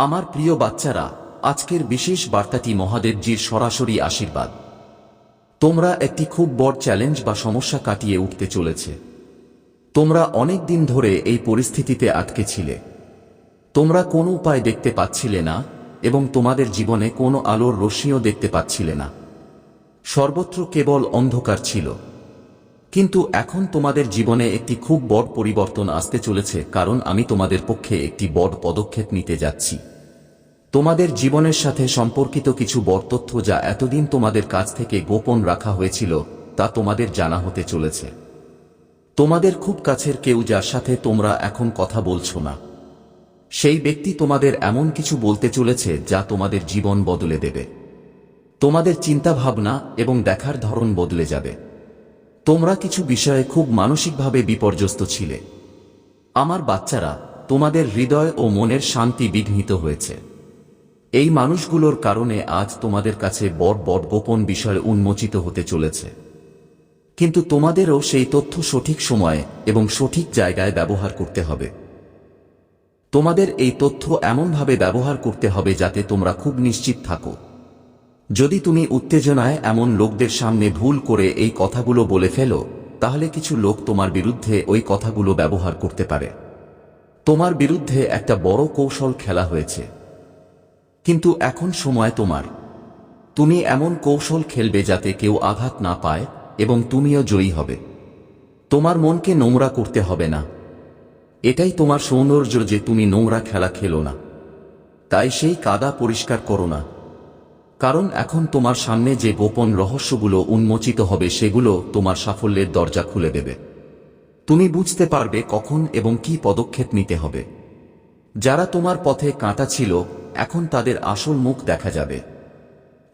আমার প্রিয় বাচ্চারা, আজকের বিশেষ বার্তাটি মহাদেবজির সরাসরি আশীর্বাদ। তোমরা একটি খুব বড় চ্যালেঞ্জ বা সমস্যা কাটিয়ে উঠতে চলেছে। তোমরা অনেক দিন ধরে এই পরিস্থিতিতে আটকে ছিলে। তোমরা কোনো উপায় দেখতে পাচ্ছিলে না এবং তোমাদের জীবনে কোনো আলোর রশ্মিও দেখতে পাচ্ছিলে না। সর্বত্র কেবল অন্ধকার ছিল। কিন্তু এখন তোমাদের জীবনে একটি খুব বড় পরিবর্তন আসতে চলেছে কারণ আমি তোমাদের পক্ষে একটি বড় পদক্ষেপ নিতে যাচ্ছি। তোমাদের জীবনের সাথে সম্পর্কিত কিছু বড় তথ্য যা এতদিন তোমাদের কাছ থেকে গোপন রাখা হয়েছিল, তা তোমাদের জানা হতে চলেছে। তোমাদের খুব কাছের কেউ যার সাথে তোমরা এখন কথা বলছো না। সেই ব্যক্তি তোমাদের এমন কিছু বলতে চলেছে যা তোমাদের জীবন বদলে দেবে। তোমাদের চিন্তাভাবনা এবং দেখার ধরন বদলে যাবে। তোমরা কিছু বিষয়ে খুব মানসিকভাবে বিপর্যস্ত ছিলে। আমার বাচ্চারা, তোমাদের হৃদয় ও মনের শান্তি বিঘ্নিত হয়েছে। এই মানুষগুলোর কারণে আজ তোমাদের কাছে বড় বড় গোপন বিষয় উন্মোচিত হতে চলেছে। কিন্তু তোমাদেরও সেই তথ্য সঠিক সময়ে এবং সঠিক জায়গায় ব্যবহার করতে হবে। তোমাদের এই তথ্য এমনভাবে ব্যবহার করতে হবে যাতে তোমরা খুব নিশ্চিত থাকো। যদি তুমি উত্তেজনায় এমন লোকদের সামনে ভুল করে এই কথাগুলো বলে ফেলো, তাহলে কিছু লোক তোমার বিরুদ্ধে ওই কথাগুলো ব্যবহার করতে পারে। তোমার বিরুদ্ধে একটা বড় কৌশল খেলা হয়েছে। কিন্তু এখন সময় তোমার। তুমি এমন কৌশল খেলবে যাতে কেউ আঘাত না পায় এবং তুমিও জয়ী হবে। তোমার মনকে নোংরা করতে হবে না। এটাই তোমার সৌন্দর্য যে তুমি নোংরা খেলা খেলো না। তাই সেই কাদা পরিষ্কার করো না। কারণ এখন তোমার সামনে যে গোপন রহস্যগুলো উন্মোচিত হবে সেগুলো তোমার সাফল্যের দরজা খুলে দেবে। তুমি বুঝতে পারবে কখন এবং কি পদক্ষেপ নিতে হবে। যারা তোমার পথে কাঁটা ছিল এখন তাদের আসল মুখ দেখা যাবে।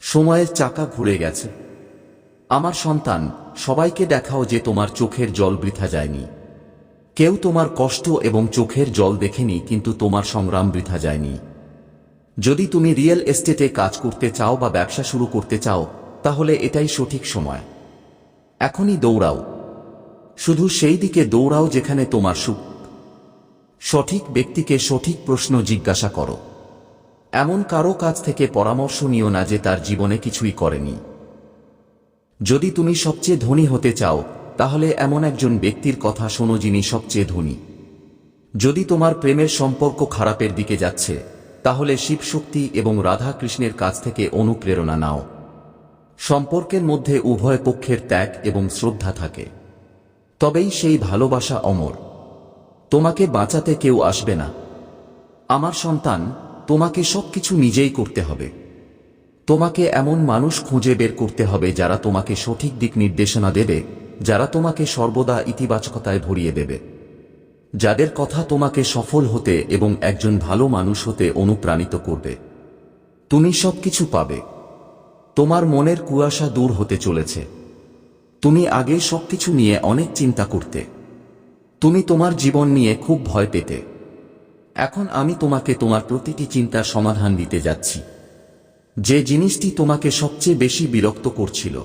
সময়ের চাকা ঘুরে গেছে। আমার সন্তান, সবাইকে দেখাও যে তোমার চোখের জল বৃথা যায়নি। কেউ তোমার কষ্ট এবং চোখের জল দেখেনি, কিন্তু তোমার সংগ্রাম বৃথা যায়নি। যদি তুমি রিয়েল এস্টেটে কাজ করতে চাও বা ব্যবসা শুরু করতে চাও, তাহলে এটাই সঠিক সময়। এখনই দৌড়াও। শুধু সেই দিকে দৌড়াও যেখানে তোমার সুখ। সঠিক ব্যক্তিকে সঠিক প্রশ্ন জিজ্ঞাসা করো। এমন কারও কাছ থেকে পরামর্শ নিও না যে তার জীবনে কিছুই করেনি। যদি তুমি সবচেয়ে ধনী হতে চাও, তাহলে এমন একজন ব্যক্তির কথা শোনো যিনি সবচেয়ে ধনী। যদি তোমার প্রেমের সম্পর্ক খারাপের দিকে যাচ্ছে, তাহলে শিবশক্তি এবং রাধা কৃষ্ণের কাছ থেকে অনুপ্রেরণা নাও। সম্পর্কের মধ্যে উভয় পক্ষের ত্যাগ এবং শ্রদ্ধা থাকে। তবেই সেই ভালোবাসা অমর। তোমাকে বাঁচাতে কেউ আসবে না। আমার সন্তান তোমাকে সবকিছু নিজেই করতে হবে। তোমাকে এমন মানুষ খুঁজে বের করতে হবে যারা তোমাকে সঠিক দিক নির্দেশনা দেবে, যারা তোমাকে সর্বদা ইতিবাচকতায় ভরিয়ে দেবে। যাদের কথা তোমাকে সফল হতে এবং একজন ভালো মানুষ হতে অনুপ্রাণিত করবে। তুমি সবকিছু পাবে। তোমার মনের কুয়াশা দূর হতে চলেছে। তুমি আগে সবকিছু নিয়ে অনেক চিন্তা করতে। তুমি তোমার জীবন নিয়ে খুব ভয় পেতে। এখন আমি তোমাকে তোমার প্রতিটি চিন্তার সমাধান দিতে যাচ্ছি। যে জিনিসটি তোমাকে সবচেয়ে বেশি বিরক্ত করছিল।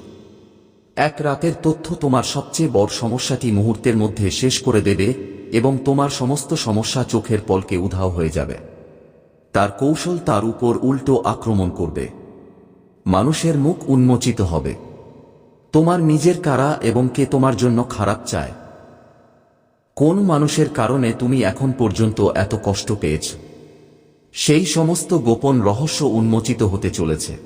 এক রাতের তথ্য তোমার সবচেয়ে বড় সমস্যাটি মুহূর্তের মধ্যে শেষ করে দেবে এবং তোমার সমস্ত সমস্যা চোখের পলকে উধাও হয়ে যাবে। তার কৌশল তার উপর উল্টো আক্রমণ করবে। মানুষের মুখ উন্মোচিত হবে। তোমার নিজের কারা এবং কে তোমার জন্য খারাপ চায় কোন মানুষের কারণে তুমি এখন পর্যন্ত এত কষ্ট পেয়েছ? সেই সমস্ত গোপন রহস্য উন্মোচিত হতে চলেছে।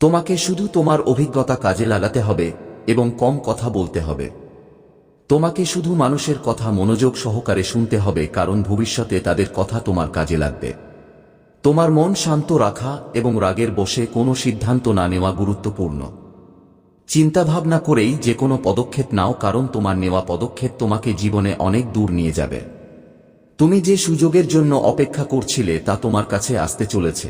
তোমাকে শুধু তোমার অভিজ্ঞতা কাজে লাগাতে হবে এবং কম কথা বলতে হবে। তোমাকে শুধু মানুষের কথা মনোযোগ সহকারে শুনতে হবে কারণ ভবিষ্যতে তাদের কথা তোমার কাজে লাগবে। তোমার মন শান্ত রাখা এবং রাগের বসে কোনো সিদ্ধান্ত না নেওয়া গুরুত্বপূর্ণ। চিন্তাভাবনা করেই যে কোনো পদক্ষেপ নাও, কারণ তোমার নেওয়া পদক্ষেপ তোমাকে জীবনে অনেক দূর নিয়ে যাবে। তুমি যে সুযোগের জন্য অপেক্ষা করছিলে, তা তোমার কাছে আসতে চলেছে।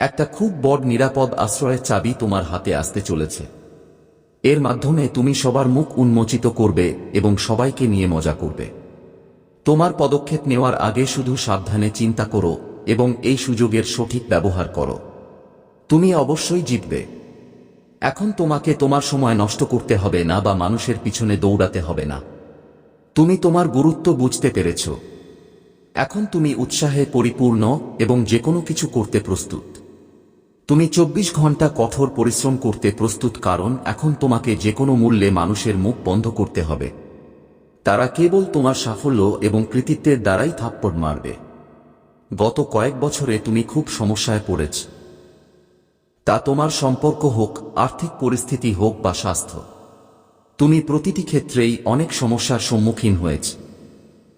একটা খুব বড় নিরাপদ আশ্রয়ের চাবি তোমার হাতে আসতে চলেছে। এর মাধ্যমে তুমি সবার মুখ উন্মোচিত করবে এবং সবাইকে নিয়ে মজা করবে। তোমার পদক্ষেপ নেওয়ার আগে শুধু সাবধানে চিন্তা করো এবং এই সুযোগের সঠিক ব্যবহার করো। তুমি অবশ্যই জিতবে। এখন তোমাকে তোমার সময় নষ্ট করতে হবে না বা মানুষের পিছনে দৌড়াতে হবে না। তুমি তোমার গুরুত্ব বুঝতে পেরেছ। এখন তুমি উৎসাহে পরিপূর্ণ এবং যে কোনো কিছু করতে প্রস্তুত। তুমি চব্বিশ ঘণ্টা কঠোর পরিশ্রম করতে প্রস্তুত কারণ এখন তোমাকে যে কোনো মূল্যে মানুষের মুখ বন্ধ করতে হবে। তারা কেবল তোমার সাফল্য এবং কৃতিত্বের দ্বারাই থাপ্পড় মারবে। গত কয়েক বছরে তুমি খুব সমস্যায় পড়েছ। তা তোমার সম্পর্ক হোক, আর্থিক পরিস্থিতি হোক বা স্বাস্থ্য। তুমি প্রতিটি ক্ষেত্রেই অনেক সমস্যার সম্মুখীন হয়েছ।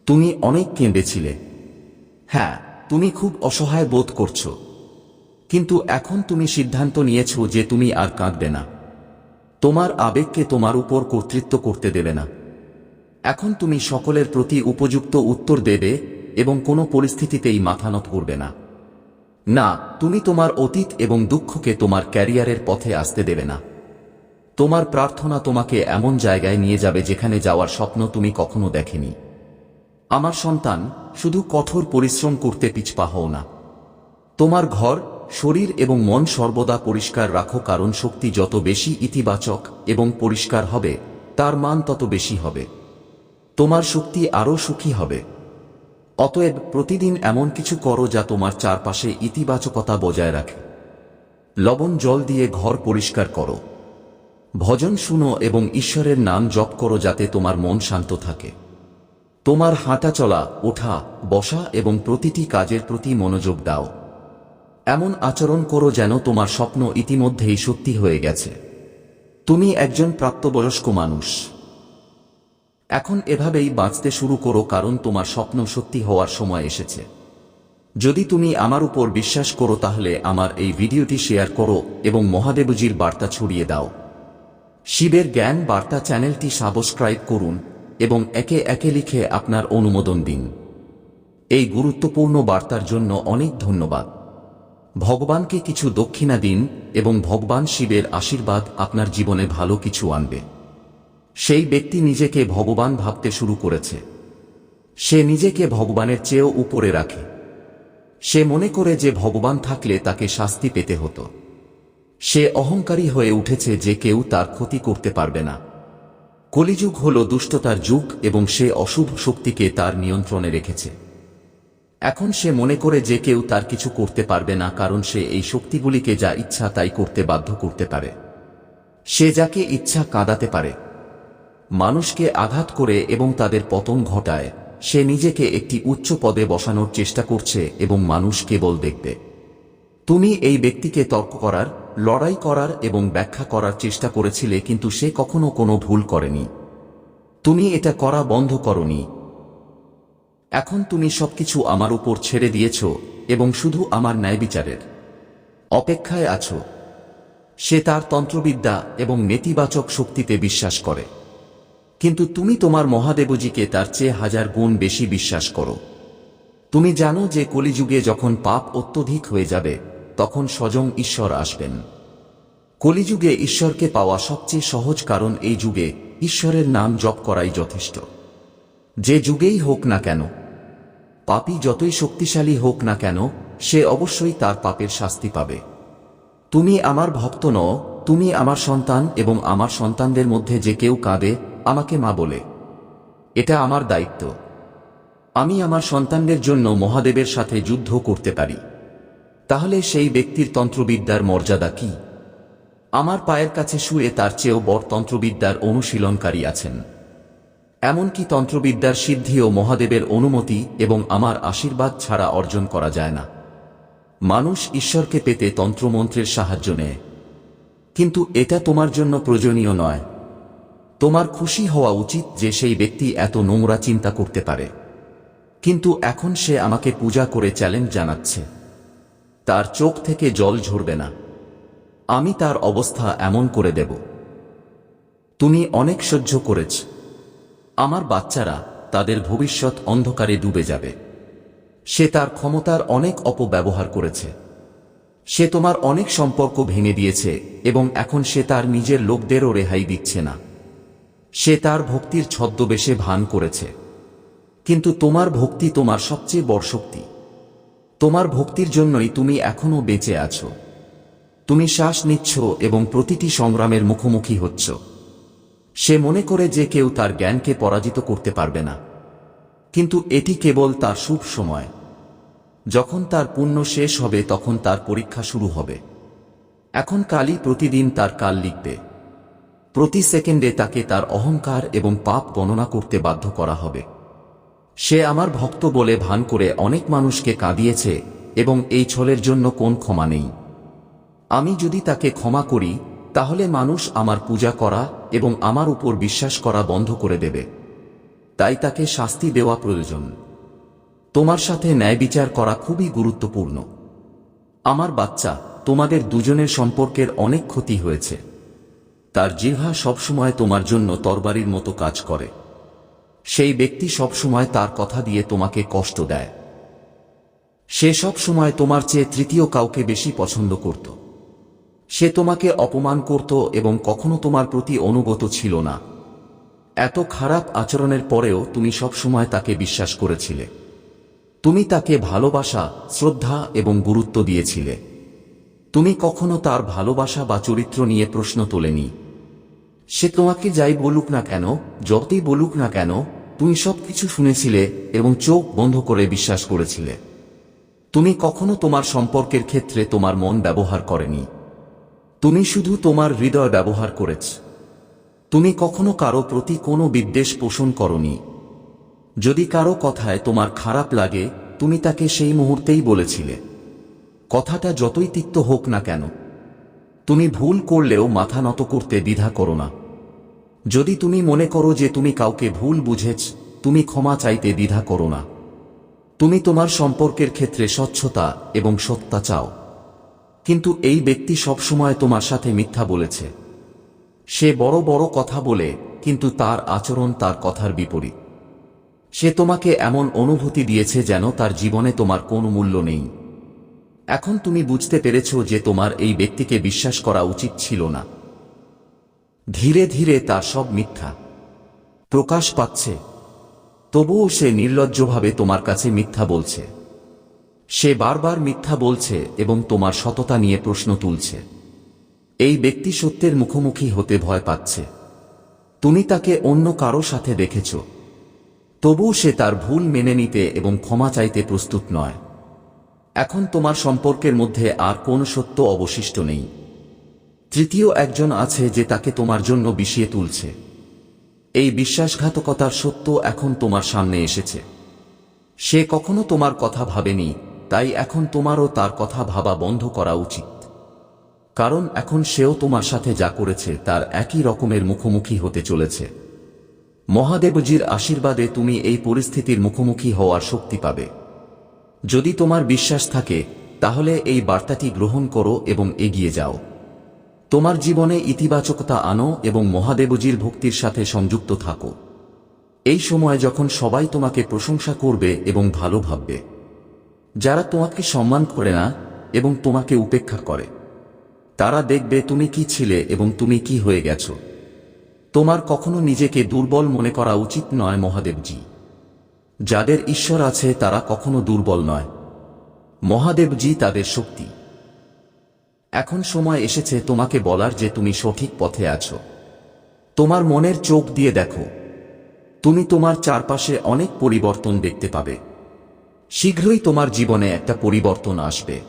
তুমি অনেক কেঁদেছিলে। হ্যাঁ তুমি খুব অসহায় বোধ করছ। কিন্তু এখন তুমি সিদ্ধান্ত নিয়েছ যে তুমি আর কাঁদবে না। তোমার আবেগকে তোমার উপর কর্তৃত্ব করতে দেবে না। এখন তুমি সকলের প্রতি উপযুক্ত উত্তর দেবে এবং কোনো পরিস্থিতিতেই মাথা নত করবে না। না, তুমি তোমার অতীত এবং দুঃখকে তোমার ক্যারিয়ারের পথে আসতে দেবে না। তোমার প্রার্থনা তোমাকে এমন জায়গায় নিয়ে যাবে যেখানে যাওয়ার স্বপ্ন তুমি কখনো দেখেনি। আমার সন্তান, শুধু কঠোর পরিশ্রম করতে পিছপা হও না। তোমার ঘর, শরীর এবং মন সর্বদা পরিষ্কার রাখো কারণ শক্তি যত বেশি ইতিবাচক এবং পরিষ্কার হবে, তার মান তত বেশি হবে। তোমার শক্তি আরও সুখী হবে। অতএব প্রতিদিন এমন কিছু করো যা তোমার চারপাশে ইতিবাচকতা বজায় রাখে। লবণ জল দিয়ে ঘর পরিষ্কার করো। ভজন শুনো এবং ঈশ্বরের নাম জপ করো যাতে তোমার মন শান্ত থাকে। তোমার হাঁটা চলা, ওঠা, বসা এবং প্রতিটি কাজের প্রতি মনোযোগ দাও। এমন আচরণ করো যেন তোমার স্বপ্ন ইতিমধ্যেই সত্যি হয়ে গেছে। তুমি একজন প্রাপ্তবয়স্ক মানুষ। এখন এভাবেই বাঁচতে শুরু করো কারণ তোমার স্বপ্ন সত্যি হওয়ার সময় এসেছে। যদি তুমি আমার উপর বিশ্বাস করো তাহলে আমার এই ভিডিওটি শেয়ার করো এবং মহাদেবজির বার্তা ছড়িয়ে দাও। শিবের জ্ঞান বার্তা চ্যানেলটি সাবস্ক্রাইব করুন এবং একে একে লিখে আপনার অনুমোদন দিন। এই গুরুত্বপূর্ণ বার্তার জন্য অনেক ধন্যবাদ। ভগবানকে কিছু দক্ষিণা দিন এবং ভগবান শিবের আশীর্বাদ আপনার জীবনে ভালো কিছু আনবে। সেই ব্যক্তি নিজেকে ভগবান ভাবতে শুরু করেছে। সে নিজেকে ভগবানের চেয়েও উপরে রাখে। সে মনে করে যে ভগবান থাকলে তাকে শাস্তি পেতে হতো। সে অহংকারী হয়ে উঠেছে যে কেউ তার ক্ষতি করতে পারবে না। কলিযুগ হল দুষ্টতার যুগ এবং সে অশুভ শক্তিকে তার নিয়ন্ত্রণে রেখেছে। এখন সে মনে করে যে কেউ তার কিছু করতে পারবে না কারণ সে এই শক্তিগুলিকে যা ইচ্ছা তাই করতে বাধ্য করতে পারে। সে যাকে ইচ্ছা কাঁদাতে পারে। মানুষকে আঘাত করে এবং তাদের পতন ঘটায়, সে নিজেকে একটি উচ্চ পদে বসানোর চেষ্টা করছে এবং মানুষ কেবল দেখবে। তুমি এই ব্যক্তিকে তর্ক করার, লড়াই করার এবং ব্যাখ্যা করার চেষ্টা করেছিলে কিন্তু সে কখনো কোনো ভুল করেনি। তুমি এটা করা বন্ধ করনি। এখন তুমি সবকিছু আমার উপর ছেড়ে দিয়েছ এবং শুধু আমার ন্যায় বিচারের অপেক্ষায় আছো। সে তার তন্ত্রবিদ্যা এবং নেতিবাচক শক্তিতে বিশ্বাস করে। কিন্তু তুমি তোমার মহাদেবজিকে তার চেয়ে হাজার গুণ বেশি বিশ্বাস করো। তুমি জানো যে কলিযুগে যখন পাপ অত্যধিক হয়ে যাবে, তখন স্বয়ং ঈশ্বর আসবেন। কলিযুগে ঈশ্বরকে পাওয়া সবচেয়ে সহজ কারণ এই যুগে ঈশ্বরের নাম জপ করাই যথেষ্ট। যে যুগেই হোক না কেন, পাপী যতই শক্তিশালী হোক না কেন, সে অবশ্যই তার পাপের শাস্তি পাবে। তুমি আমার ভক্ত নও, তুমি আমার সন্তান এবং আমার সন্তানদের মধ্যে যে কেউ কাঁদে আমাকে মা বলে, এটা আমার দায়িত্ব। আমি আমার সন্তানদের জন্য মহাদেবের সাথে যুদ্ধ করতে পারি। তাহলে সেই ব্যক্তির তন্ত্রবিদ্যার মর্যাদা কি? আমার পায়ের কাছে শুয়ে তার চেয়েও বড় তন্ত্রবিদ্যার অনুশীলনকারী আছেন। এমনকি তন্ত্রবিদ্যার সিদ্ধিও মহাদেবের অনুমতি এবং আমার আশীর্বাদ ছাড়া অর্জন করা যায় না। মানুষ ঈশ্বরকে পেতে তন্ত্রমন্ত্রের সাহায্য নেয়। কিন্তু এটা তোমার জন্য প্রয়োজনীয় নয়। তোমার খুশি হওয়া উচিত যে সেই ব্যক্তি এত নোংরা চিন্তা করতে পারে। কিন্তু এখন সে আমাকে পূজা করে চ্যালেঞ্জ জানাচ্ছে। তার চোখ থেকে জল ঝরবে না। আমি তার অবস্থা এমন করে দেব। তুমি অনেক সহ্য করেছ। আমার বাচ্চারা তাদের ভবিষ্যৎ অন্ধকারে ডুবে যাবে। সে তার ক্ষমতার অনেক অপব্যবহার করেছে। সে তোমার অনেক সম্পর্ক ভেঙে দিয়েছে এবং এখন সে তার নিজের লোকদেরও রেহাই দিচ্ছে না। সে তার ভক্তির ছদ্মবেশে ভান করেছে। কিন্তু তোমার ভক্তি তোমার সবচেয়ে বড় শক্তি। তোমার ভক্তির জন্যই তুমি এখনও বেঁচে আছো। তুমি শ্বাস নিচ্ছ এবং প্রতিটি সংগ্রামের মুখোমুখি হচ্ছ। সে মনে করে যে কেউ তার জ্ঞানকে পরাজিত করতে পারবে না। কিন্তু এটি কেবল তার শুভ সময়। যখন তার পুণ্য শেষ হবে তখন তার পরীক্ষা শুরু হবে। এখন কালই প্রতিদিন তার কাল লিখবে। প্রতি সেকেন্ডে তাকে তার অহংকার এবং পাপ গণনা করতে বাধ্য করা হবে। সে আমার ভক্ত বলে ভান করে অনেক মানুষকে কাঁদিয়েছে এবং এই ছলের জন্য কোন ক্ষমা নেই। আমি যদি তাকে ক্ষমা করি, তাহলে মানুষ আমার পূজা করা এবং আমার উপর বিশ্বাস করা বন্ধ করে দেবে। তাই তাকে শাস্তি দেওয়া প্রয়োজন। তোমার সাথে ন্যায় বিচার করা খুবই গুরুত্বপূর্ণ। আমার বাচ্চা, তোমাদের দুজনের সম্পর্কের অনেক ক্ষতি হয়েছে। তার জিহ্বা সবসময় তোমার জন্য তরবারির মতো কাজ করে। সেই ব্যক্তি সবসময় তার কথা দিয়ে তোমাকে কষ্ট দেয়। সে সব সময় তোমার চেয়ে তৃতীয় কাউকে বেশি পছন্দ করত। সে তোমাকে অপমান করত এবং কখনো তোমার প্রতি অনুগত ছিল না। এত খারাপ আচরণের পরেও তুমি সবসময় তাকে বিশ্বাস করেছিলে। তুমি তাকে ভালোবাসা, শ্রদ্ধা এবং গুরুত্ব দিয়েছিলে। তুমি কখনো তার ভালোবাসা বা চরিত্র নিয়ে প্রশ্ন তোলেনি। সে তোমাকে যাই বলুক না কেন, যতই বলুক না কেন, তুমি সবকিছু শুনেছিলে এবং চোখ বন্ধ করে বিশ্বাস করেছিলে। তুমি কখনো তোমার সম্পর্কের ক্ষেত্রে তোমার মন ব্যবহার করেনি। তুমি শুধু তোমার হৃদয় ব্যবহার করেছ। তুমি কখনো কারও প্রতি কোনো বিদ্বেষ পোষণ করনি। যদি কারও কথায় তোমার খারাপ লাগে, তুমি তাকে সেই মুহূর্তেই বলেছিলে। কথাটা যতই তিক্ত হোক না কেন তুমি ভুল করলেও মাথা নত করতে দ্বিধা করো না। যদি তুমি মনে করো যে তুমি কাউকে ভুল বুঝেছ, তুমি ক্ষমা চাইতে দ্বিধা করো না। তুমি তোমার সম্পর্কের ক্ষেত্রে স্বচ্ছতা এবং সত্তা চাও। কিন্তু এই ব্যক্তি সবসময় তোমার সাথে মিথ্যা বলেছে। সে বড় বড় কথা বলে, কিন্তু তার আচরণ তার কথার বিপরীত। সে তোমাকে এমন অনুভূতি দিয়েছে যেন তার জীবনে তোমার কোনো মূল্য নেই। এখন তুমি বুঝতে পেরেছ যে তোমার এই ব্যক্তিকে বিশ্বাস করা উচিত ছিল না। ধীরে ধীরে তার সব মিথ্যা। প্রকাশ পাচ্ছে। তবুও সে নির্লজ্জভাবে তোমার কাছে মিথ্যা বলছে। সে বারবার মিথ্যা বলছে এবং তোমার সততা নিয়ে প্রশ্ন তুলছে। এই ব্যক্তি সত্যের মুখোমুখি হতে ভয় পাচ্ছে। তুমি তাকে অন্য কারও সাথে দেখেছ। তবুও সে তার ভুল মেনে নিতে এবং ক্ষমা চাইতে প্রস্তুত নয়। এখন তোমার সম্পর্কের মধ্যে আর কোন সত্য অবশিষ্ট নেই। তৃতীয় একজন আছে যে তাকে তোমার জন্য বিষিয়ে তুলছে। এই বিশ্বাসঘাতকতার সত্য এখন তোমার সামনে এসেছে। সে কখনো তোমার কথা ভাবেনি, তাই এখন তোমারও তার কথা ভাবা বন্ধ করা উচিত। কারণ এখন সেও তোমার সাথে যা করেছে তার একই রকমের মুখোমুখি হতে চলেছে। মহাদেবজির আশীর্বাদে তুমি এই পরিস্থিতির মুখোমুখি হওয়ার শক্তি পাবে। যদি তোমার বিশ্বাস থাকে, তাহলে এই বার্তাটি গ্রহণ করো এবং এগিয়ে যাও। তোমার জীবনে ইতিবাচকতা আনো এবং মহাদেবজির ভক্তির সাথে সংযুক্ত থাকো। এই সময় যখন সবাই তোমাকে প্রশংসা করবে এবং ভালো ভাববে, যারা তোমাকে সম্মান করে না এবং তোমাকে উপেক্ষা করে, তারা দেখবে তুমি কি ছিলে এবং তুমি কি হয়ে গেছ। তোমার কখনো নিজেকে দুর্বল মনে করা উচিত নয় মহাদেবজি। যাদের ঈশ্বর আছে, তারা কখনো দুর্বল নয়। মহাদেবজি তাদের শক্তি। এখন সময় এসেছে তোমাকে বলার যে তুমি সঠিক পথে আছো। তোমার মনের চোখ দিয়ে দেখো। তুমি তোমার চারপাশে অনেক পরিবর্তন দেখতে পাবে। শীঘ্রই তোমার জীবনে একটা পরিবর্তন আসবে।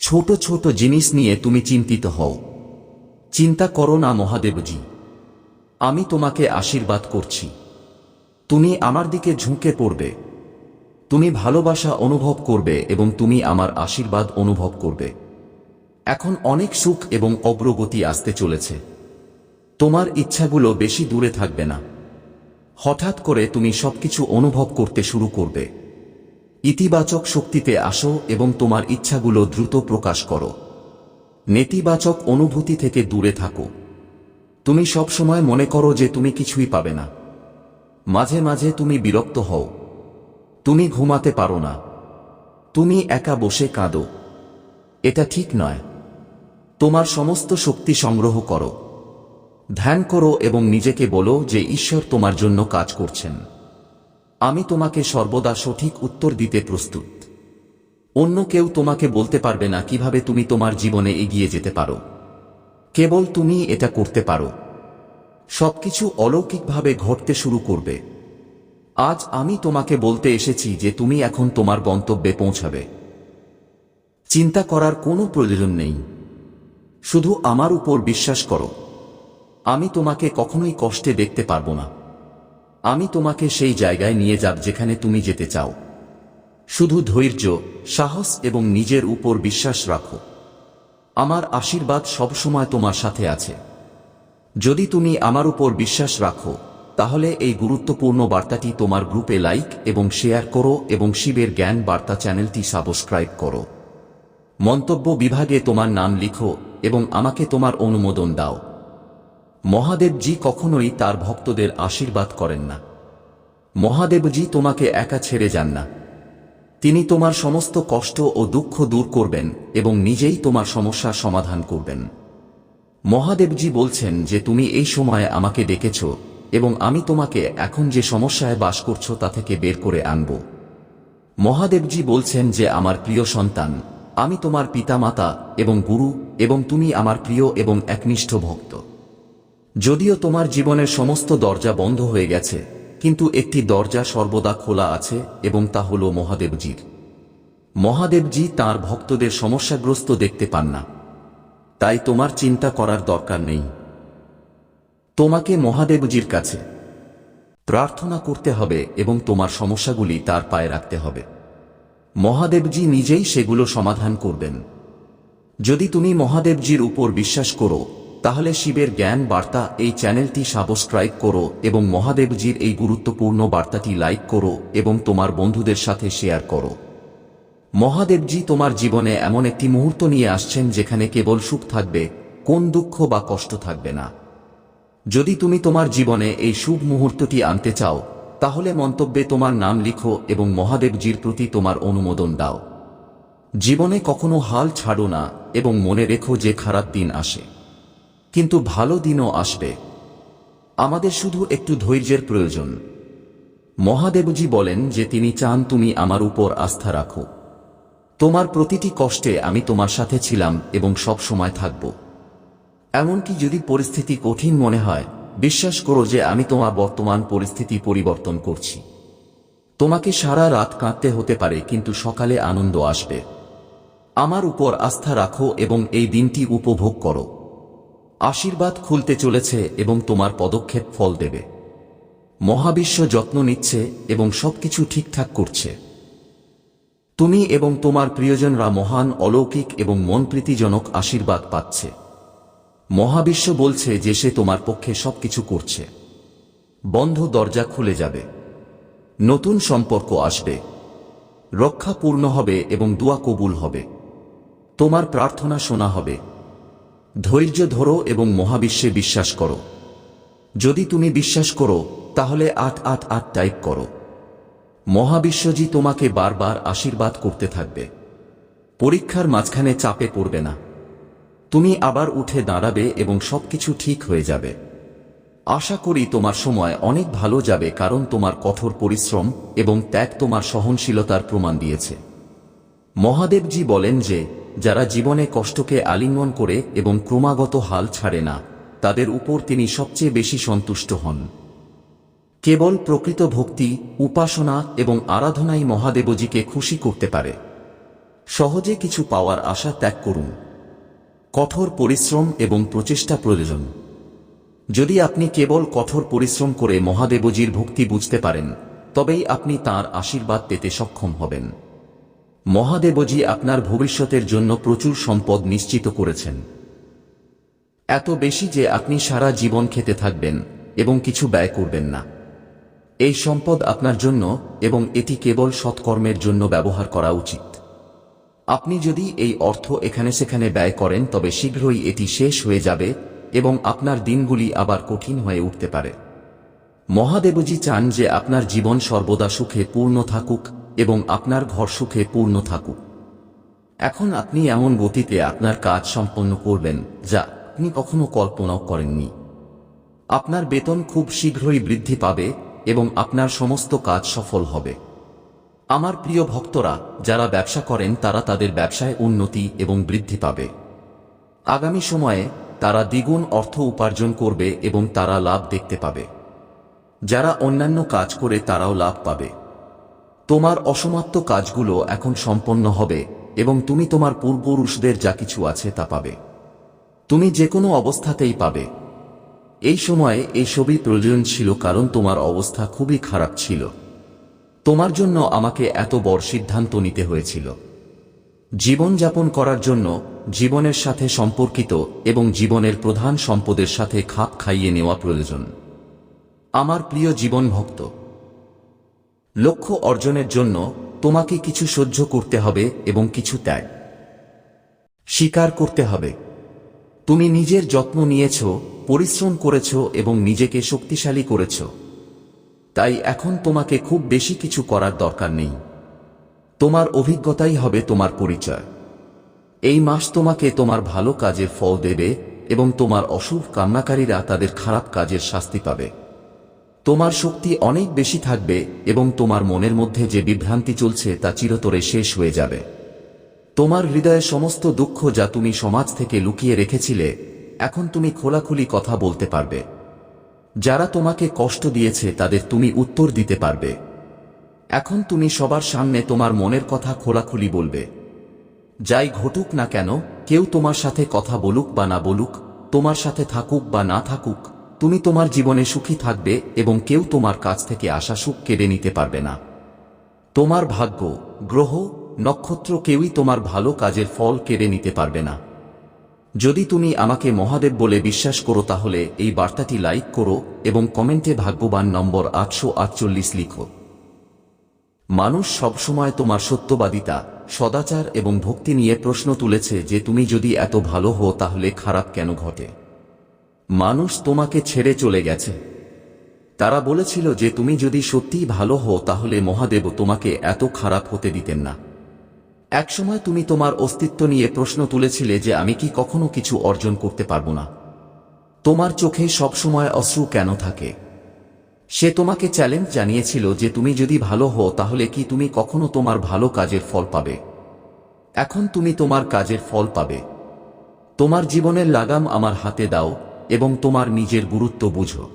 ছোট ছোট জিনিস নিয়ে তুমি চিন্তিত হও। চিন্তা করো না মহাদেবজি। আমি তোমাকে আশীর্বাদ করছি। তুমি আমার দিকে ঝুঁকে পড়বে। তুমি ভালোবাসা অনুভব করবে এবং তুমি আমার আশীর্বাদ অনুভব করবে। এখন অনেক সুখ এবং অগ্রগতি আসতে চলেছে। তোমার ইচ্ছাগুলো বেশি দূরে থাকবে না। হঠাৎ করে তুমি সবকিছু অনুভব করতে শুরু করবে। ইতিবাচক শক্তিতে আসো এবং তোমার ইচ্ছাগুলো দ্রুত প্রকাশ করো। নেতিবাচক অনুভূতি থেকে দূরে থাকো। তুমি সবসময় মনে করো যে তুমি কিছুই পাবে না। মাঝে মাঝে তুমি বিরক্ত হও। তুমি ঘুমাতে পারো না। তুমি একা বসে কাঁদো। এটা ঠিক নয়। তোমার সমস্ত শক্তি সংগ্রহ করো। ধ্যান করো এবং নিজেকে বলো যে ঈশ্বর তোমার জন্য কাজ করছেন। আমি তোমাকে সর্বদা সঠিক উত্তর দিতে প্রস্তুত। অন্য কেউ তোমাকে বলতে পারবে না কীভাবে তুমি তোমার জীবনে এগিয়ে যেতে পারো। কেবল তুমি এটা করতে পারো। সবকিছু অলৌকিকভাবে ঘটতে শুরু করবে। আজ আমি তোমাকে বলতে এসেছি যে তুমি এখন তোমার গন্তব্যে পৌঁছাবে। চিন্তা করার কোনো প্রয়োজন নেই। শুধু আমার উপর বিশ্বাস করো। আমি তোমাকে কখনোই কষ্টে দেখতে পারব না। আমি তোমাকে সেই জায়গায় নিয়ে যাব যেখানে তুমি যেতে চাও। শুধু ধৈর্য, সাহস এবং নিজের উপর বিশ্বাস রাখো। আমার আশীর্বাদ সবসময় তোমার সাথে আছে। যদি তুমি আমার উপর বিশ্বাস রাখো, তাহলে এই গুরুত্বপূর্ণ বার্তাটি তোমার গ্রুপে লাইক এবং শেয়ার করো এবং শিবের জ্ঞান বার্তা চ্যানেলটি সাবস্ক্রাইব করো। মন্তব্য বিভাগে তোমার নাম লিখো এবং আমাকে তোমার অনুমোদন দাও। মহাদেবজি কখনোই তার ভক্তদের আশীর্বাদ করেন না। মহাদেবজি তোমাকে একা ছেড়ে যান না। তিনি তোমার সমস্ত কষ্ট ও দুঃখ দূর করবেন এবং নিজেই তোমার সমস্যার সমাধান করবেন। মহাদেবজি বলছেন যে তুমি এই সময়ে আমাকে ডেকেছ, এবং আমি তোমাকে এখন যে সমস্যায় বাস করছ তা থেকে বের করে আনব। মহাদেবজি বলছেন যে আমার প্রিয় সন্তান, আমি তোমার পিতামাতা এবং গুরু এবং তুমি আমার প্রিয় এবং একনিষ্ঠ ভক্ত। যদিও তোমার জীবনের সমস্ত দরজা বন্ধ হয়ে গেছে, কিন্তু একটি দরজা সর্বদা খোলা আছে এবং তা হল মহাদেবজির। মহাদেবজি তার ভক্তদের সমস্যাগ্রস্ত দেখতে পান না। তাই তোমার চিন্তা করার দরকার নেই। তোমাকে মহাদেবজির কাছে প্রার্থনা করতে হবে এবং তোমার সমস্যাগুলি তার পায়ে রাখতে হবে। মহাদেবজি নিজেই সেগুলো সমাধান করবেন। যদি তুমি মহাদেবজির উপর বিশ্বাস করো, তাহলে শিবের জ্ঞান বার্তা এই চ্যানেলটি সাবস্ক্রাইব করো এবং মহাদেবজির এই গুরুত্বপূর্ণ বার্তাটি লাইক করো এবং তোমার বন্ধুদের সাথে শেয়ার করো। মহাদেবজি তোমার জীবনে এমন একটি মুহূর্ত নিয়ে আসছেন যেখানে কেবল সুখ থাকবে, কোন দুঃখ বা কষ্ট থাকবে না। যদি তুমি তোমার জীবনে এই শুভ মুহূর্তটি আনতে চাও, তাহলে মন্তব্যে তোমার নাম লিখো এবং মহাদেবজির প্রতি তোমার অনুমোদন দাও। জীবনে কখনো হাল ছাড়ো না এবং মনে রেখো যে খারাপ দিন আসে। কিন্তু ভালো দিনও আসবে। আমাদের শুধু একটু ধৈর্যের প্রয়োজন। মহাদেবজি বলেন যে তিনি চান তুমি আমার উপর আস্থা রাখো। তোমার প্রতিটি কষ্টে আমি তোমার সাথে ছিলাম এবং সব সময় থাকব। এমনকি যদি পরিস্থিতি কঠিন মনে হয়, বিশ্বাস করো যে আমি তোমার বর্তমান পরিস্থিতি পরিবর্তন করছি। তোমাকে সারা রাত কাঁদতে হতে পারে, কিন্তু সকালে আনন্দ আসবে। আমার উপর আস্থা রাখো এবং এই দিনটি উপভোগ করো। আশীর্বাদ খুলতে চলেছে এবং তোমার পদক্ষেপ ফল দেবে। মহাবিশ্ব যত্ন নিচ্ছে এবং সবকিছু ঠিকঠাক করছে। তুমি এবং তোমার প্রিয়জনরা মহান, অলৌকিক এবং মনপ্রীতিজনক আশীর্বাদ পাচ্ছে। মহাবিশ্ব বলছে যে সে তোমার পক্ষে সবকিছু করছে। বন্ধ দরজা খুলে যাবে। নতুন সম্পর্ক আসবে। রক্ষা পূর্ণ হবে এবং দোয়া কবুল হবে। তোমার প্রার্থনা শোনা হবে। ধৈর্য ধরো এবং মহাবিশ্বে বিশ্বাস করো। যদি তুমি বিশ্বাস করো, তাহলে আট আট আট টাইপ করো। মহাবিশ্বজি তোমাকে বারবার আশীর্বাদ করতে থাকবে। পরীক্ষার মাঝখানে চাপে পড়বে না। তুমি আবার উঠে দাঁড়াবে এবং সবকিছু ঠিক হয়ে যাবে। আশা করি তোমার সময় অনেক ভালো যাবে কারণ তোমার কঠোর পরিশ্রম এবং ত্যাগ তোমার সহনশীলতার প্রমাণ দিয়েছে। মহাদেবজি বলেন যে, যারা জীবনে কষ্টকে আলিঙ্গন করে এবং ক্রমাগত হাল ছাড়ে না, তাদের উপর তিনি সবচেয়ে বেশি সন্তুষ্ট হন। কেবল প্রকৃত ভক্তি, উপাসনা এবং আরাধনাই মহাদেবজিকে খুশি করতে পারে। সহজে কিছু পাওয়ার আশা ত্যাগ করুন। কঠোর পরিশ্রম এবং প্রচেষ্টা প্রয়োজন। যদি আপনি কেবল কঠোর পরিশ্রম করে মহাদেবজির ভক্তি বুঝতে পারেন, তবেই আপনি তার আশীর্বাদ পেতে সক্ষম হবেন। মহাদেবজি আপনার ভবিষ্যতের জন্য প্রচুর সম্পদ নিশ্চিত করেছেন। এত বেশি যে আপনি সারা জীবন খেতে থাকবেন এবং কিছু ব্যয় করবেন না। এই সম্পদ আপনার জন্য এবং এটি কেবল সৎকর্মের জন্য ব্যবহার করা উচিত। আপনি যদি এই অর্থ এখানে সেখানে ব্যয় করেন, তবে শীঘ্রই এটি শেষ হয়ে যাবে এবং আপনার দিনগুলি আবার কঠিন হয়ে উঠতে পারে। মহাদেবজি চান যে আপনার জীবন সর্বদা সুখে পূর্ণ থাকুক এবং আপনার ঘর সুখে পূর্ণ থাকুক। এখন আপনি এমন গতিতে আপনার কাজ সম্পন্ন করবেন, যা আপনি কখনো কল্পনাও করেননি। আপনার বেতন খুব শীঘ্রই বৃদ্ধি পাবে এবং আপনার সমস্ত কাজ সফল হবে। আমার প্রিয় ভক্তরা, যারা ব্যবসা করেন, তারা তাদের ব্যবসায় উন্নতি এবং বৃদ্ধি পাবে। আগামী সময়ে, তারা দ্বিগুণ অর্থ উপার্জন করবে এবং তারা লাভ দেখতে পাবে। যারা অন্যান্য কাজ করে, তারাও লাভ পাবে। তোমার অসমাপ্ত কাজগুলো এখন সম্পন্ন হবে এবং তুমি তোমার পূর্বপুরুষদের যা কিছু আছে তা পাবে। তুমি যে কোনো অবস্থাতেই পাবে। এই সময়ে এই সবই প্রয়োজন ছিল কারণ তোমার অবস্থা খুবই খারাপ ছিল। তোমার জন্য আমাকে এত বড় সিদ্ধান্ত নিতে হয়েছিল। জীবনযাপন করার জন্য জীবনের সাথে সম্পর্কিত এবং জীবনের প্রধান সম্পদের সাথে খাপ খাইয়ে নেওয়া প্রয়োজন। আমার প্রিয় জীবন ভক্ত, লক্ষ্য অর্জনের জন্য তোমাকে কিছু সহ্য করতে হবে এবং কিছু ত্যাগ। স্বীকার করতে হবে। তুমি নিজের যত্ন নিয়েছ, পরিশ্রম করেছ এবং নিজেকে শক্তিশালী করেছ। তাই এখন তোমাকে খুব বেশি কিছু করার দরকার নেই। তোমার অভিজ্ঞতাই হবে তোমার পরিচয়। এই মাস তোমাকে তোমার ভালো কাজের ফল দেবে এবং তোমার অশুভ কান্নাকারীরা তাদের খারাপ কাজের শাস্তি পাবে। তোমার শক্তি অনেক বেশি থাকবে এবং তোমার মনের মধ্যে যে বিভ্রান্তি চলছে তা চিরতরে শেষ হয়ে যাবে। তোমার হৃদয়ে সমস্ত দুঃখ যা তুমি সমাজ থেকে লুকিয়ে রেখেছিলে, এখন তুমি খোলাখুলি কথা বলতে পারবে। যারা তোমাকে কষ্ট দিয়েছে, তাদের তুমি উত্তর দিতে পারবে। এখন তুমি সবার সামনে তোমার মনের কথা খোলাখুলি বলবে। যাই ঘটুক না কেন, কেউ তোমার সাথে কথা বলুক বা না বলুক, তোমার সাথে থাকুক বা না থাকুক, তুমি তোমার জীবনে সুখী থাকবে এবং কেউ তোমার কাছ থেকে আসা সুখ কেড়ে নিতে পারবে না। তোমার ভাগ্য, গ্রহ নক্ষত্র কেউই তোমার ভালো কাজের ফল কেড়ে নিতে পারবে না। যদি তুমি আমাকে মহাদেব বলে বিশ্বাস করো তাহলে এই বার্তাটি লাইক করো এবং কমেন্টে ভাগ্যবান নম্বর আটশো আটচল্লিশ লিখো। মানুষ সবসময় তোমার সত্যবাদিতা, সদাচার এবং ভক্তি নিয়ে প্রশ্ন তুলেছে যে তুমি যদি এত ভালো হো তাহলে খারাপ কেন ঘটে। মানুষ তোমাকে ছেড়ে চলে গেছে। তারা বলেছিল যে তুমি যদি সত্যিই ভালো হো তাহলে মহাদেব তোমাকে এত খারাপ হতে দিতেন না। একসময় তুমি তোমার অস্তিত্ব নিয়ে প্রশ্ন তুলেছিলে যে আমি কি কখনো কিছু অর্জন করতে পারব না। তোমার চোখে সবসময় অশ্রু কেন থাকে? সে তোমাকে চ্যালেঞ্জ জানিয়েছিল যে তুমি যদি ভালো হও তাহলে কি তুমি কখনো তোমার ভালো কাজের ফল পাবে? এখন তুমি তোমার কাজের ফল পাবে। তোমার জীবনের লাগাম আমার হাতে দাও এবং তোমার নিজের গুরুত্ব বুঝো।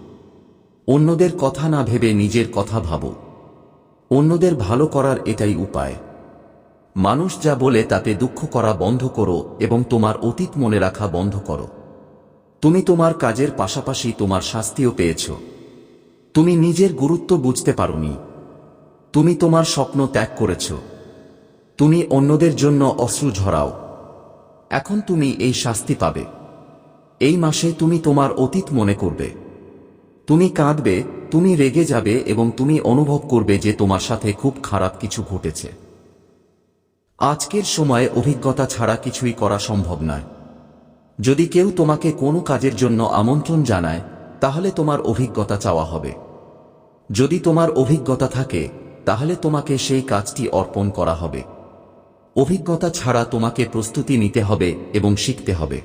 অন্যদের কথা না ভেবে নিজের কথা ভাবো। অন্যদের ভালো করার এটাই উপায়। মানুষ যা বলে তাতে দুঃখ করা বন্ধ করো এবং তোমার অতীত মনে রাখা বন্ধ করো। তুমি তোমার কাজের পাশাপাশি তোমার শাস্তিও পেয়েছ। তুমি নিজের গুরুত্ব বুঝতে পারোনি। তুমি তোমার স্বপ্ন ত্যাগ করেছ। তুমি অন্যদের জন্য অশ্রু ঝরাও। এখন তুমি এই শাস্তি পাবে। এই মাসে তুমি তোমার অতীত মনে করবে। তুমি কাঁদবে, তুমি রেগে যাবে এবং তুমি অনুভব করবে যে তোমার সাথে খুব খারাপ কিছু ঘটেছে। আজকের সময়ে অভিজ্ঞতা ছাড়া কিছুই করা সম্ভব নয়। যদি কেউ তোমাকে কোনো কাজের জন্য আমন্ত্রণ জানায়, তাহলে তোমার অভিজ্ঞতা চাওয়া হবে। যদি তোমার অভিজ্ঞতা থাকে, তাহলে তোমাকে সেই কাজটি অর্পণ করা হবে। অভিজ্ঞতা ছাড়া তোমাকে প্রস্তুতি নিতে হবে এবং শিখতে হবে।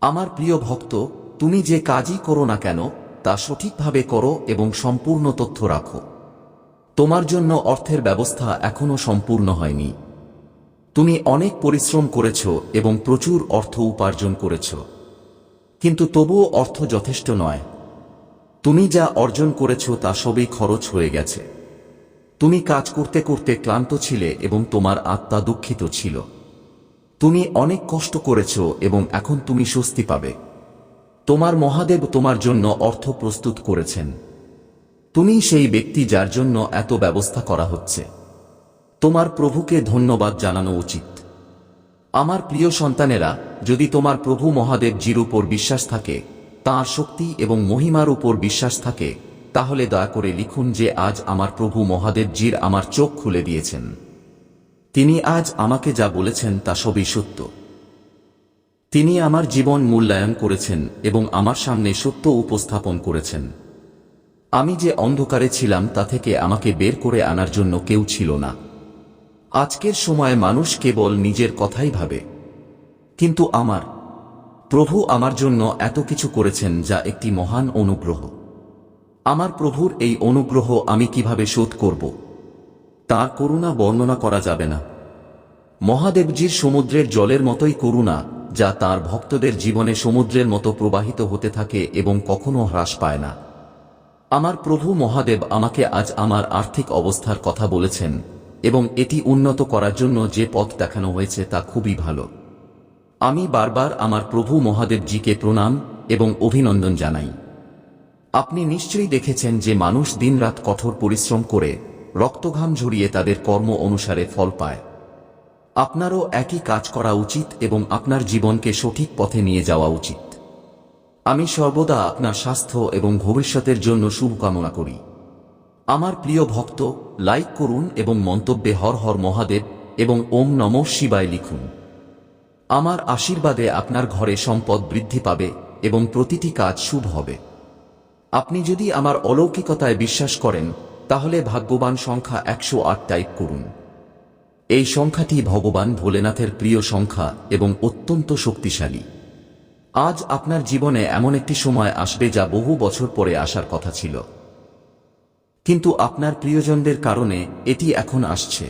আমার প্রিয় ভক্ত, তুমি যে কাজই করো না কেন, তা সঠিকভাবে করো এবং সম্পূর্ণ তথ্য রাখো। তোমার জন্য অর্থের ব্যবস্থা এখনও সম্পূর্ণ হয়নি। তুমি অনেক পরিশ্রম করেছ এবং প্রচুর অর্থ উপার্জন করেছ। কিন্তু তবুও অর্থ যথেষ্ট নয়। তুমি যা অর্জন করেছ তা সবই খরচ হয়ে গেছে। তুমি কাজ করতে করতে ক্লান্ত ছিলে এবং তোমার আত্মা দুঃখিত ছিল। তুমি অনেক কষ্ট করেছ এবং এখন তুমি স্বস্তি পাবে। তোমার মহাদেব তোমার জন্য অর্থ প্রস্তুত করেছেন। তুমি সেই ব্যক্তি যার জন্য এত ব্যবস্থা করা হচ্ছে। তোমার প্রভুকে ধন্যবাদ জানানো উচিত। আমার প্রিয় সন্তানেরা, যদি তোমার প্রভু মহাদেব জির উপর বিশ্বাস থাকে, তাঁর শক্তি এবং মহিমার উপর বিশ্বাস থাকে, তাহলে দয়া করে লিখুন যে আজ আমার প্রভু মহাদেব জির আমার চোখ খুলে দিয়েছেন। তিনি আজ আমাকে যা বলেছেন তা সবই সত্য। তিনি আমার জীবন মূল্যায়ন করেছেন এবং আমার সামনে সত্য উপস্থাপন করেছেন। আমি যে অন্ধকারে ছিলাম তা থেকে আমাকে বের করে আনার জন্য কেউ ছিল না। আজকের সময় মানুষ কেবল নিজের কথাই ভাবে। কিন্তু আমার, প্রভু আমার জন্য এত কিছু করেছেন যা একটি মহান অনুগ্রহ। আমার প্রভুর এই অনুগ্রহ আমি কীভাবে শোধ করব? তার করুণা বর্ণনা করা যাবে না। মহাদেবজির সমুদ্রের জলের মতোই করুণা, যা তার ভক্তদের জীবনে সমুদ্রের মতো প্রবাহিত হতে থাকে এবং কখনো হ্রাস পায় না। আমার প্রভু মহাদেব আমাকে আজ আমার আর্থিক অবস্থার কথা বলেছেন। এবং এটি উন্নত করার জন্য যে পথ দেখানো হয়েছে তা খুবই ভালো। আমি বারবার আমার প্রভু মহাদেবজিকে প্রণাম এবং অভিনন্দন জানাই। আপনি নিশ্চয়ই দেখেছেন যে মানুষ দিনরাত কঠোর পরিশ্রম করে রক্তঘাম ঝরিয়ে তাদের কর্ম অনুসারে ফল পায়। আপনারও একই কাজ করা উচিত এবং আপনার জীবনকে সঠিক পথে নিয়ে যাওয়া উচিত। আমি সর্বদা আপনার স্বাস্থ্য এবং ভবিষ্যতের জন্য শুভকামনা করি। আমার প্রিয় ভক্ত, লাইক করুন এবং মন্তব্যে হর হর মহাদেব এবং ওম নম শিবায় লিখুন। আমার আশীর্বাদে আপনার ঘরে সম্পদ বৃদ্ধি পাবে এবং প্রতিটি কাজ শুভ হবে। আপনি যদি আমার অলৌকিকতায় বিশ্বাস করেন, তাহলে ভাগ্যবান সংখ্যা একশো আট টাইপ করুন। এই সংখ্যাটি ভগবান ভোলেনাথের প্রিয় সংখ্যা এবং অত্যন্ত শক্তিশালী। আজ আপনার জীবনে এমন একটি সময় আসবে যা বহু বছর পরে আসার কথা ছিল। কিন্তু আপনার প্রিয়জনদের কারণে এটি এখন আসছে।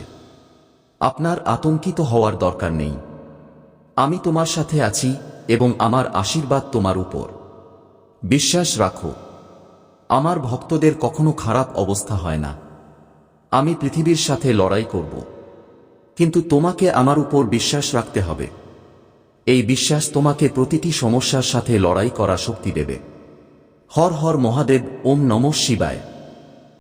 আপনার আতঙ্কিত হওয়ার দরকার নেই। আমি তোমার সাথে আছি এবং আমার আশীর্বাদ তোমার উপর। বিশ্বাস রাখো, আমার ভক্তদের কখনো খারাপ অবস্থা হয় না। আমি পৃথিবীর সাথে লড়াই করব। কিন্তু তোমাকে আমার উপর বিশ্বাস রাখতে হবে। এই বিশ্বাস তোমাকে প্রতিটি সমস্যার সাথে লড়াই করা শক্তি দেবে। হর হর মহাদেব, ওম নমঃ শিবায়।